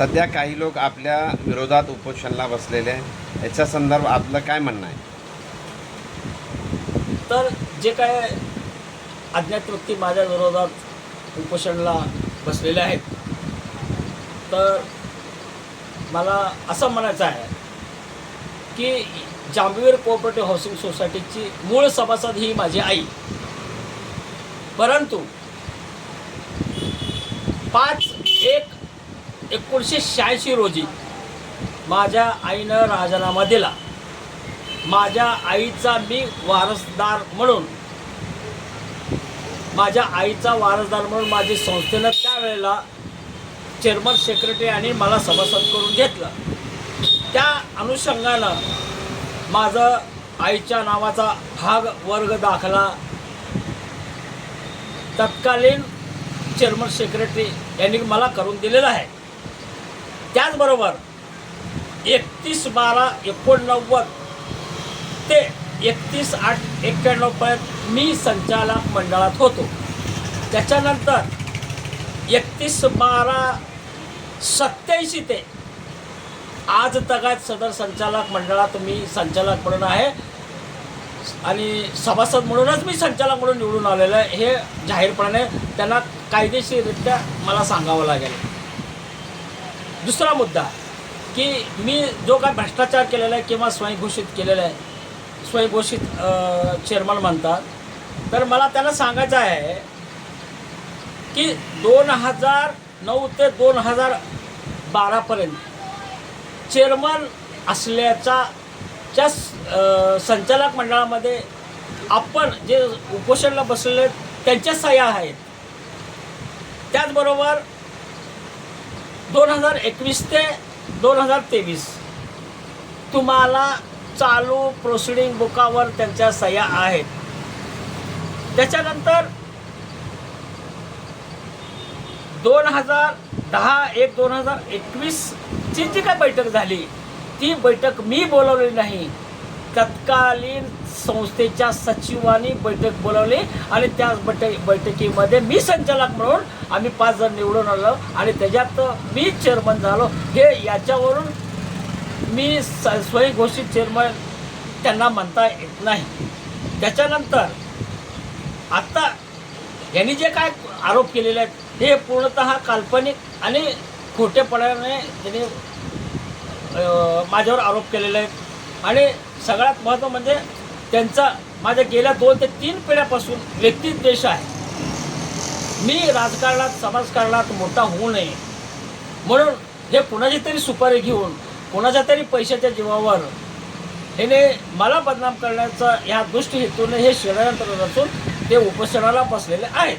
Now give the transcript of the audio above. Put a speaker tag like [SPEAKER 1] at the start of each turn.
[SPEAKER 1] सध्या काही लोक आपल्या विरोधात उपोषणाला बसलेले आहे याच्या संदर्भ आपलं काय म्हणणं आहे?
[SPEAKER 2] तर जे काय अज्ञात व्यक्ती माझ्या विरोधात उपोषणाला बसलेले आहेत तर मला असं म्हणायचं आहे की जांभीर कोऑपरेटिव्ह हाऊसिंग सोसायटीची मूळ सभासद ही माझी आई. परंतु पाच एक एकोणीसशे शहाऐंशी रोजी माझ्या आईनं राजीनामा दिला. माझ्या आईचा मी वारसदार म्हणून माझ्या आईचा वारसदार म्हणून माझी संस्थेनं त्यावेळेला चेअरमन सेक्रेटरी आणि मला सभासद करून घेतलं. त्या अनुषंगानं माझं आईच्या नावाचा भाग वर्ग दाखला. तत्कालीन चेअरमन सेक्रेटरी यांनी मला करून दिलेला आहे. त्याचबरोबर एकतीस बारा एकोणनव्वद ते एकतीस आठ एक्क्याण्णवपर्यंत मी संचालक मंडळात होतो. त्याच्यानंतर एकतीस बारा सत्याऐंशी ते आज तगात सदर संचालक मंडळात मी संचालक म्हणून आहे आणि सभासद म्हणूनच मी संचालक म्हणून निवडून आलेलं आहे. हे जाहीरपणाने त्यांना कायदेशीररित्या मला सांगावं लागेल. दुसरा मुद्दा की मी जो काय भ्रष्टाचार केलेला आहे किंवा स्वयंघोषित केलेला आहे स्वयंघोषित चेअरमन म्हणतात तर मला त्याला सांगायचं आहे की दोन हजार नऊ ते दोन हजार बारापर्यंत चेअरमन असल्याचा च्या संचालक मंडळामध्ये आपण जे उपोषणला बसलेले आहेत, त्यांच्या सह्या आहेत. त्याचबरोबर दोन हजार एकवीस ते दोन हजार तेवीस. तुम्हाला चालू प्रोसिडिंग बुकावर त्यांच्या सह्या आहेत. त्याच्यानंतर दोन हजार दहा एक दोन हजार एकवीसची जी काय बैठक झाली ती बैठक मी बोलवली नाही. तत्कालीन संस्थेच्या सचिवांनी बैठक बोलावली आणि त्याच बैठक बैठकीमध्ये मी संचालक म्हणून आम्ही पाच जण निवडून आलो आणि त्याच्यात मी चेअरमन झालो. हे याच्यावरून मी स स्वयंघोषित चेअरमन त्यांना म्हणता येत नाही. त्याच्यानंतर आत्ता यांनी जे काय आरोप केलेले आहेत हे पूर्णतः काल्पनिक आणि खोटेपणाने त्यांनी माझ्यावर आरोप केलेले आहेत. आणि सगळ्यात महत्त्व म्हणजे त्यांचा माझ्या गेल्या दोन ते तीन पिढ्यापासून व्यक्तिद्वेष आहे. मी राजकारणात समाजकारणात मोठा होऊ नये. म्हणून हे कुणाची तरी सुपारी घेऊन कोणाच्या तरी पैशाच्या जीवावर ह्याने मला बदनाम करण्याचा ह्या दुष्ट हेतूने हे षडयंत्र रचून ते उपोषणाला बसलेले आहेत.